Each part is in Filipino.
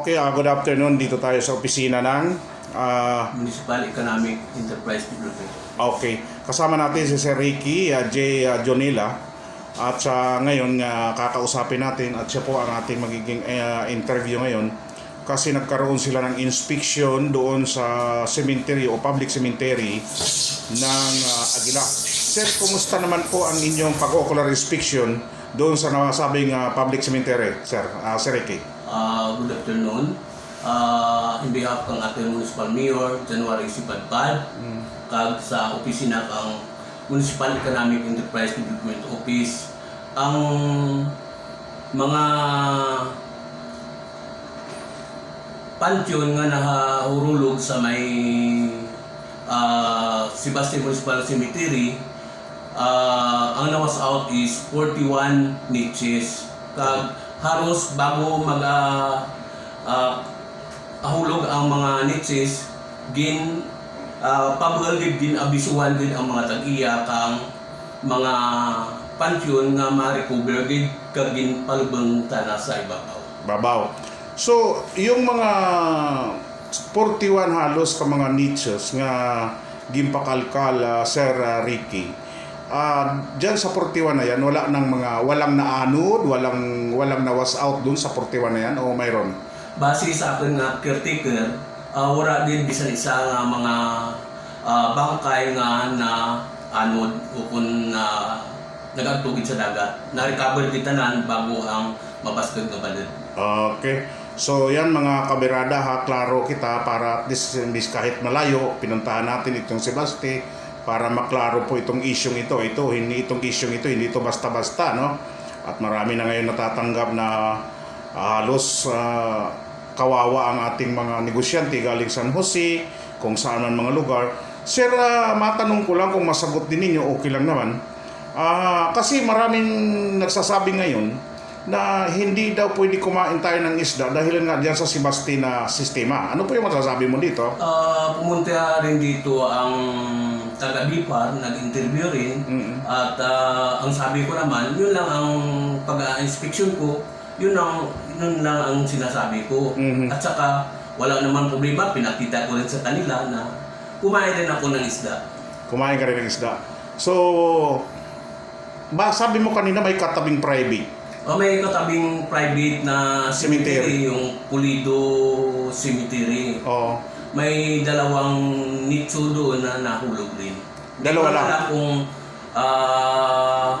Okay, ah, good afternoon. Dito tayo sa opisina ng ah, Municipal Economic Enterprise Development. Okay. Kasama natin si Sir Ricky ah, J. ah, Jonila. At sa ngayon, ah, kakausapin natin at siya po ang ating magiging ah, interview ngayon kasi nagkaroon sila ng inspection doon sa cemetery o public cemetery ng ah, Aguila. Sir, kumusta naman po ang inyong pag-ocular inspection doon sa nasabing ah, public cemetery, Sir, Ah, Sir Ricky? Uh, good afternoon. Uh, in behalf ng ating Municipal Mayor, January Sipadpad, kag sa opisina kang Municipal Economic Enterprise Development Office, ang mga pansyon nga nahurulog sa may uh, Sebastian Municipal Cemetery, uh, ang nawas out is 41 niches. Kag halos bago mag uh, uh, ahulog ang mga niches, gin uh, pabugal gid gin abisuhan gid ang mga tag-iya kang mga pansyon nga ma-recover gid kag gin palubang tana sa ibabaw. Babaw. So, yung mga 41 halos ka mga niches nga gimpakalkal ah, Sir ah, Ricky. Ah, diyan sa 41 na yan, wala nang mga walang naanod, walang walang nawas out dun sa 41 na yan o mayroon. Base sa akin nga caretaker, uh, wala din bisan isa nga mga ah, bangkay nga na anod o kung na nagagtugid sa dagat. Na-recover kita nan bago ang mabaskag nga balid. Okay. So yan mga kabirada ha, klaro kita para at least kahit malayo, pinuntahan natin itong si Basti para maklaro po itong isyong ito. Ito, hindi itong isyong ito, hindi ito basta-basta, no? At marami na ngayon natatanggap na ah, halos ah, kawawa ang ating mga negosyante galing San Jose, kung saan man mga lugar. Sir, ah, matanong ko lang kung masagot din ninyo, okay lang naman. Ah, kasi maraming nagsasabi ngayon na hindi daw pwede kumain tayo ng isda dahil nga diyan sa Sebasti na sistema. Ano po yung masasabi mo dito? Ah, pumunta rin dito ang taga Bipar, nag-interview rin. Mm. At ah, ang sabi ko naman, yun lang ang pag-inspection ko, yun ang yun lang ang sinasabi ko. Mhm. At saka wala naman problema, pinakita ko rin sa kanila na kumain rin ako ng isda. Kumain ka rin ng isda. So, ba, sabi mo kanina may katabing private. O may katabing private na Cemetery. cemetery, yung Pulido Cemetery. Oo. May dalawang nicho doon na nahulog rin. Dalawa lang? alam kung ah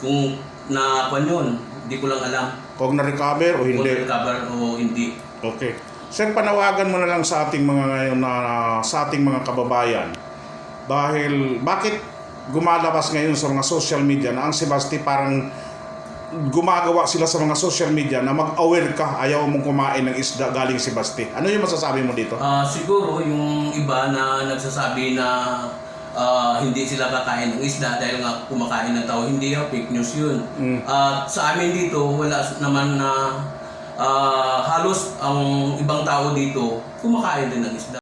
kung na kwan yun. Hindi ko lang alam Kung na-recover o kung hindi. recover o hindi. Okay. Sir, panawagan mo na lang sa ating mga ngayon na sa ating mga kababayan. Dahil bakit gumalabas ngayon sa mga social media na ang Sebasti parang gumagawa sila sa mga social media na mag-aware ka, ayaw mong kumain ng isda galing Sebasti. Ano yung masasabi mo dito? Ah, siguro yung iba na nagsasabi na ah, hindi sila kakain ng isda dahil nga kumakain ng tao, hindi yung fake news yun. Mm. At sa amin dito, wala naman na ah, halos ang ibang tao dito kumakain din ng isda.